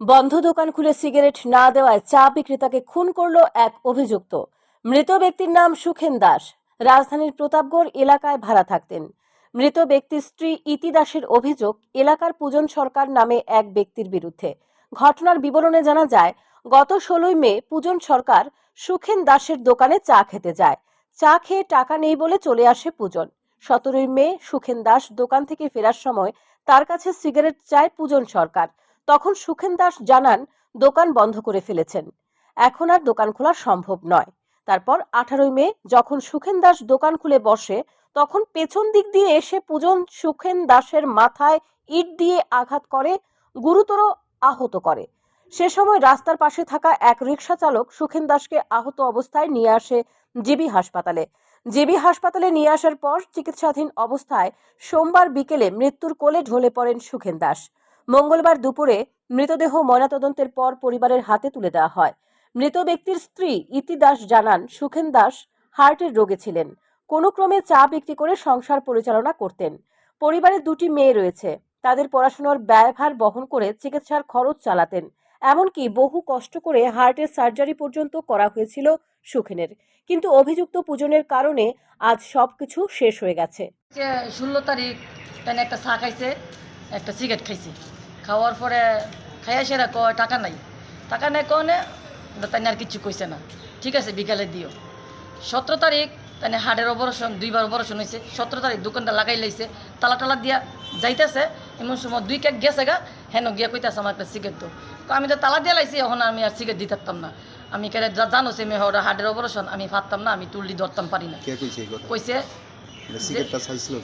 বন্ধ দোকান খুলে সিগারেট না দেওয়ায় চা বিক্রেতাকে খুন করল এক অভিযুক্ত। মৃত ব্যক্তির নাম সুখেন দাস। রাজধানীর প্রতাপগড় এলাকায় ভাড়া থাকতেন। মৃত ব্যক্তির স্ত্রী ইতি দাসের অভিযোগ, এলাকার পূজন সরকার নামে এক ব্যক্তির বিরুদ্ধে। ঘটনার বিবরণে জানা যায়, গত ষোলোই মে পূজন সরকার সুখেন দাসের দোকানে চা খেতে যায়। চা খেয়ে টাকা নেই বলে চলে আসে পূজন। সতেরোই মে সুখেন দাস দোকান থেকে ফেরার সময় তার কাছে সিগারেট চায় পূজন সরকার। তখন সুখেন দাস জানান, দোকান বন্ধ করে ফেলেছেন। এখন আর দোকান খোলা সম্ভব নয়। তারপর আঠারোই মে যখন সুখেন দাস দোকান খুলে বসে, তখন পেছন দিক দিয়ে এসে পূজন সুখেন দাসের মাথায় ইট দিয়ে আঘাত করে, গুরুতর আহত করে। সে সময় রাস্তার পাশে থাকা এক রিক্সা চালক সুখেন দাসকে আহত অবস্থায় নিয়ে আসে জিবি হাসপাতালে। জিবি হাসপাতালে নিয়ে আসার পর চিকিৎসাধীন অবস্থায় সোমবার বিকেলে মৃত্যুর কোলে ঢলে পড়েন সুখেন দাস। মঙ্গলবার দুপুরে মৃতদেহ ময়নাতদন্তের পর পরিবারের হাতে তুলে দেওয়া হয়। মৃত ব্যক্তির স্ত্রী ইতি দাস জানান, সুখেন দাস হার্টের রোগে ছিলেন। কোনো ক্রমে চা বিক্রি করে সংসার পরিচালনা করতেন। পরিবারে দুটি মেয়ে রয়েছে। তাদের পড়াশোনার ব্যয়ভার বহন করে চিকিৎসার খরচ চালাতেন। এমনকি বহু কষ্ট করে হার্টের সার্জারি পর্যন্ত করা হয়েছিল সুখেনের। কিন্তু অভিযুক্ত পূজনের কারণে আজ সবকিছু শেষ হয়ে গেছে। ষোলো তারিখ একটা চা খাইছে, একটা সিগারেট খাইছে। খাওয়ার পরে খাইয়া সেরা কয় টাকা নাই। টাকা নাই কনে তাই আর কিছু কইছে না। ঠিক আছে বিকালে দিও। সতেরো তারিখ? তাই হাড়ের অপারেশন দুইবার অপারেশন হয়েছে সতেরো তারিখ দোকানটা লাগাই লাইছে। তালা টালা দিয়া যাইতেছে। এমন সময় দুই কেক গেছে গা। হেন গিয়া কইতাছে আমার একটা সিগারেট তো তো আমি তো তালা দিয়ে লাইছি এখন আমি আর সিগারেট দিতে পারতাম না। আমি কেন জানো সে মেয়ে হাড়ের অপারেশন আমি পারতাম না আমি তুললি ধরতাম পারি না। কইছে মানে?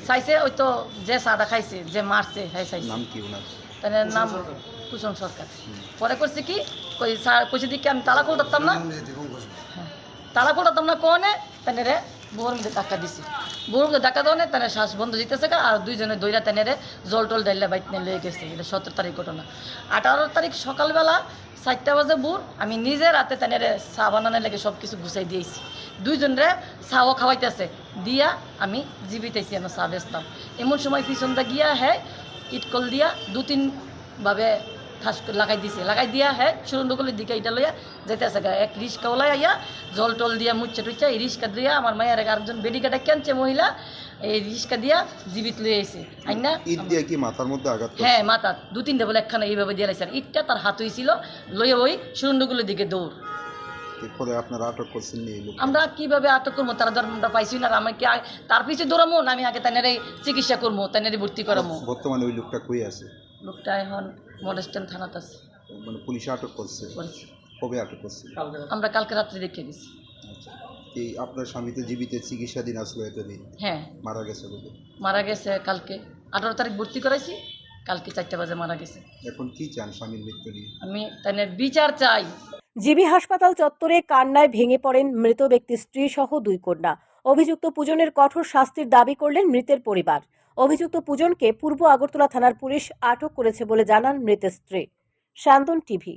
চাইছে ওই তো যে চাটা খাইছে যে মারছে হ্যাঁ চাইছে। নাম কি তাহলে নাম কুসুম সরকার। পরে করছে কি, কই কইছে দিকে আমি তালা খুলতাম না। তালা খুলতাম না কোনে, তাহলে রে বউর মধ্যে ধাক্কা দিছি। বউর মধ্যে ধাক্কা দেওয়া তাহলে শ্বাস বন্ধ দিতেছে আর দুইজনে দইরা তেনে রে জল টল ডাইলে বাইক নিয়ে গেছে। এটা সতেরো তারিখ ঘটনা। আঠারো তারিখ সকালবেলা চারটা বাজে বুর আমি নিজে রাতে তেনে রে চা বানানোর লেগে সব কিছু গুছাই দিয়েছি। দুইজন রে চাও খাওয়াইতেছে, দিয়া আমি জীবিতাইছি আমি চা বেচতাম। এমন সময় পিছনটা গিয়া হ্যাঁ ইটকল দিয়া দু তিন ভাবে ঠাস লাগাই দিছে। লাগাই দিয়া হ্যাঁ সুরন্দগুলির দিকে এটা লইয়া যেতেছে গা। এক রিক্সা ওলাই আইয়া জল টল দিয়া মুচ্চা টুচ্চা এই রিক্সা দিয়া আমার মায়ের আরেকজন বেডিকাটা কেনছে মহিলা এই রিক্সা দিয়া জীবিত লয়ে আইছে। আইনা ইট দিয়ে কি মাথার মধ্যে আঘাত হ্যাঁ মাথা দু তিনটা বলে একখানা এইভাবে দিয়ে লাইছে। ইটটা তার হাত হয়েছিল লইয়া ওই সুরন্দগুলির দিকে দৌড়। এরপরে আপনারা আটক করছেন নি লোক আমরা কীভাবে আটক করব? তারা ধর আমরা পাইছি না আর আমি কি তার পিছিয়ে দৌড়ামো না আমি আগে তাদের চিকিৎসা করব তাদের ভর্তি করামো? বর্তমানে ওই লোকটা কই আছে? লোকটা এখন মডেস্টান থানাতে আছে। মানে পুলিশ আটক করছে? কবে আটক করছে? আমরা কালকে রাত্রে দেখে দিছি। আচ্ছা। এই আপনার স্বামী তো জীবিত চিকিৎসাধীন আসলো এতদিন? হ্যাঁ। মারা গেছে মারা গেছে কালকে। আঠারো তারিখ ভর্তি করাইছি কালকে চারটে বাজে মারা গেছে। এখন কি চান স্বামীর মৃত্যু নিয়ে? আমি তাদের বিচার চাই। জিবি হাসপাতাল চত্বরে কান্নায় ভেঙে পড়েন মৃত ব্যক্তির স্ত্রী সহ দুই কন্যা। অভিযুক্ত পূজনের কঠোর শাস্তির দাবি করলেন মৃতের পরিবার। অভিযুক্ত পূজনকে পূর্ব আগরতলা থানার পুলিশ আটক করেছে বলে জানান মৃতের স্ত্রী। শান্তন টিভি।